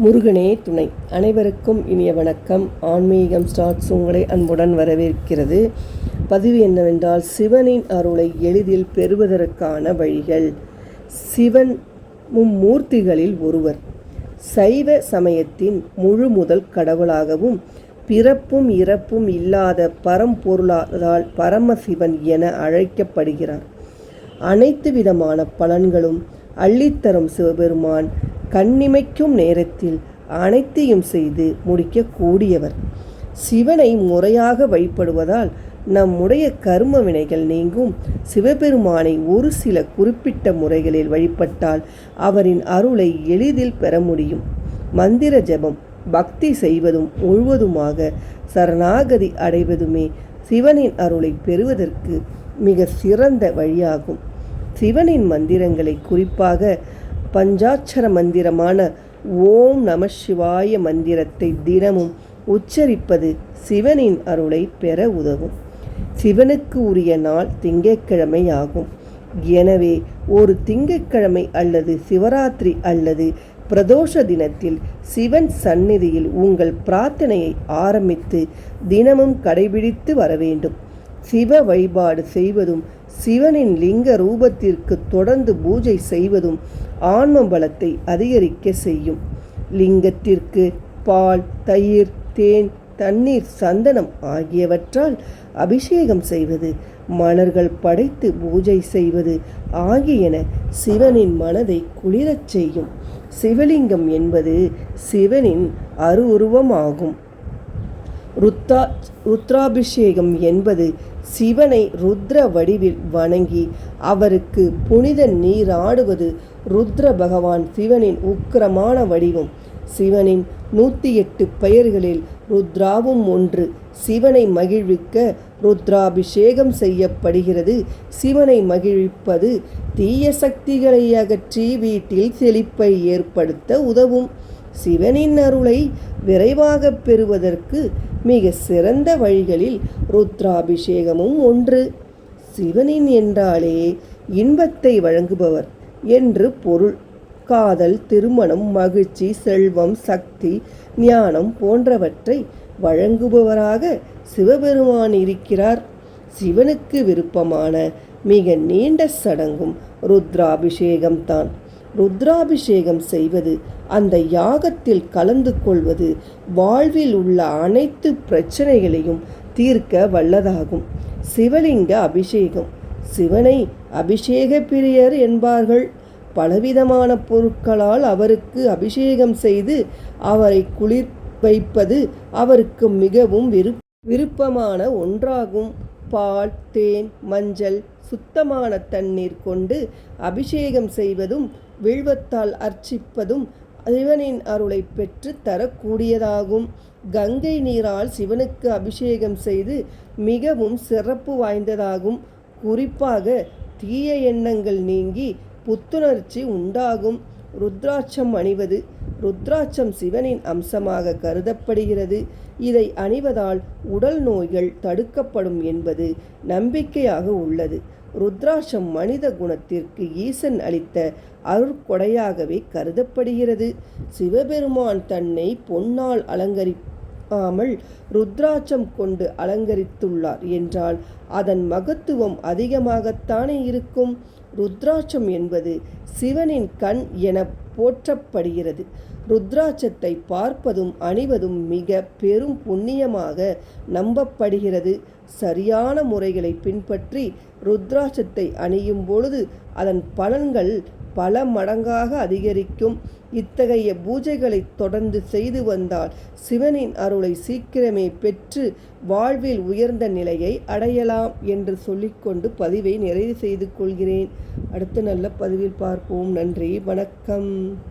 முருகனே துணை. அனைவருக்கும் இனிய வணக்கம். ஆன்மீகம் ஸ்டார்ட்ஸ் உங்களை அன்புடன் வரவேற்கிறது. பதிவு என்னவென்றால் சிவனின் அருளை எளிதில் பெறுவதற்கான வழிகள். சிவன் மும்மூர்த்திகளில் ஒருவர். சைவ சமயத்தின் முழு முதல் கடவுளாகவும் பிறப்பும் இறப்பும் இல்லாத பரம்பொருளாதால் பரமசிவன் என அழைக்கப்படுகிறார். அனைத்து விதமான பலன்களும் அள்ளித்தரும் சிவபெருமான் கண்ணிமைக்கும் நேரத்தில் அனைத்தையும் செய்து முடிக்கக்கூடியவர். சிவனை முறையாக வழிபடுவதால் நம்முடைய கர்ம வினைகள் நீங்கும். சிவபெருமானை ஒரு சில குறிப்பிட்ட முறைகளில் வழிபட்டால் அவரின் அருளை எளிதில் பெற முடியும். மந்திர ஜபம் பக்தி செய்வதும் முழுவதுமாக சரணாகதி அடைவதுமே சிவனின் அருளை பெறுவதற்கு மிக சிறந்த வழியாகும். சிவனின் மந்திரங்களை குறிப்பாக பஞ்சாட்சர மந்திரமான ஓம் நம சிவாய மந்திரத்தை தினமும் உச்சரிப்பது சிவனின் அருளை பெற உதவும். சிவனுக்கு உரிய நாள் திங்கட்கிழமை ஆகும் எனவே ஒரு திங்கட்கிழமை அல்லது சிவராத்திரி அல்லது பிரதோஷ தினத்தில் சிவன் சந்நிதியில் உங்கள் பிரார்த்தனையை ஆரம்பித்து தினமும் கடைபிடித்து வர வேண்டும் சிவ வழிபாடு செய்வதும் சிவனின் லிங்க ரூபத்திற்கு தொடர்ந்து பூஜை செய்வதும் ஆன்ம பலத்தை அதிகரிக்க செய்யும். லிங்கத்திற்கு பால் தயிர் தேன் தண்ணீர் சந்தனம் ஆகியவற்றால் அபிஷேகம் செய்வது மலர்கள் படைத்து பூஜை செய்வது ஆகியன சிவனின் மனதை குளிரச் செய்யும். சிவலிங்கம் என்பது சிவனின் அருவுருவமாகும். ருத்ரா ருத்ராபிஷேகம் என்பது சிவனை ருத்ர வடிவில் வணங்கி அவருக்கு புனித நீராடுவது ருத்ர பகவான் சிவனின் உக்கிரமான வடிவம். சிவனின் நூற்றி எட்டு பெயர்களில் ருத்ராவும் ஒன்று. சிவனை மகிழ்விக்க ருத்ராபிஷேகம் செய்யப்படுகிறது. சிவனை மகிழ்விப்பது தீய சக்திகளை அகற்றி வீட்டில் செழிப்பை ஏற்படுத்த உதவும். சிவனின் அருளை விரைவாக பெறுவதற்கு மிக சிறந்த வழிகளில் ருத்ராபிஷேகமும் ஒன்று. சிவனின் என்றாலே இன்பத்தை வழங்குபவர் என்று பொருள். காதல் திருமணம் மகிழ்ச்சி செல்வம் சக்தி ஞானம் போன்றவற்றை வழங்குபவராக சிவபெருமான் இருக்கிறார். சிவனுக்கு விருப்பமான மிக நீண்ட சடங்கும் ருத்ராபிஷேகம்தான். ருத்ராபிஷேகம் செய்வது அந்த யாகத்தில் கலந்து கொள்வது வாழ்வில் உள்ள அனைத்து பிரச்சனைகளையும் தீர்க்க வல்லதாகும். சிவலிங்க அபிஷேகம். சிவனை அபிஷேக பிரியர் என்பார்கள். பலவிதமான பொருட்களால் அவருக்கு அபிஷேகம் செய்து அவரை குளிர் வைப்பது அவருக்கு மிகவும் விரு விருப்பமான ஒன்றாகும். பால் தேன் மஞ்சள் சுத்தமான தண்ணீர் கொண்டு அபிஷேகம் செய்வதும் வில்வத்தால் அர்ச்சிப்பதும் சிவனின் அருளை பெற்று தரக்கூடியதாகும். கங்கை நீரால் சிவனுக்கு அபிஷேகம் செய்து மிகவும் சிறப்பு வாய்ந்ததாகும். குறிப்பாக தீய எண்ணங்கள் நீங்கி புத்துணர்ச்சி உண்டாகும். ருத்ராட்சம் அணிவது ருத்ராட்சம் சிவனின் அம்சமாக கருதப்படுகிறது. இதை அணிவதால் உடல் நோய்கள் தடுக்கப்படும் என்பது நம்பிக்கையாக உள்ளது. ருத்ராட்சம் மனித குணத்திற்கு ஈசன் அளித்த அருட்கொடையாகவே கருதப்படுகிறது. சிவபெருமான் தன்னை பொன்னால் அலங்கரிக்காமல் ருத்ராட்சம் கொண்டு அலங்கரித்துள்ளார் என்றால் அதன் மகத்துவம் அதிகமாகத்தானே இருக்கும்? ருத்ராட்சம் என்பது சிவனின் கண் என போற்றப்படுகிறது. ருத்ராட்சத்தை பார்ப்பதும் அணிவதும் மிக பெரும் புண்ணியமாக நம்பப்படுகிறது. சரியான முறைகளை பின்பற்றி ருத்ராட்சத்தை அணியும் பொழுது அதன் பலன்கள் பல மடங்காக அதிகரிக்கும். இத்தகைய பூஜைகளை தொடர்ந்து செய்து வந்தால் சிவனின் அருளை சீக்கிரமே பெற்று வாழ்வில் உயர்ந்த நிலையை அடையலாம் என்று சொல்லிக்கொண்டு பதிவை நிறைவு செய்து கொள்கிறேன். அடுத்த நல்ல பதிவில் பார்ப்போம். நன்றி. வணக்கம்.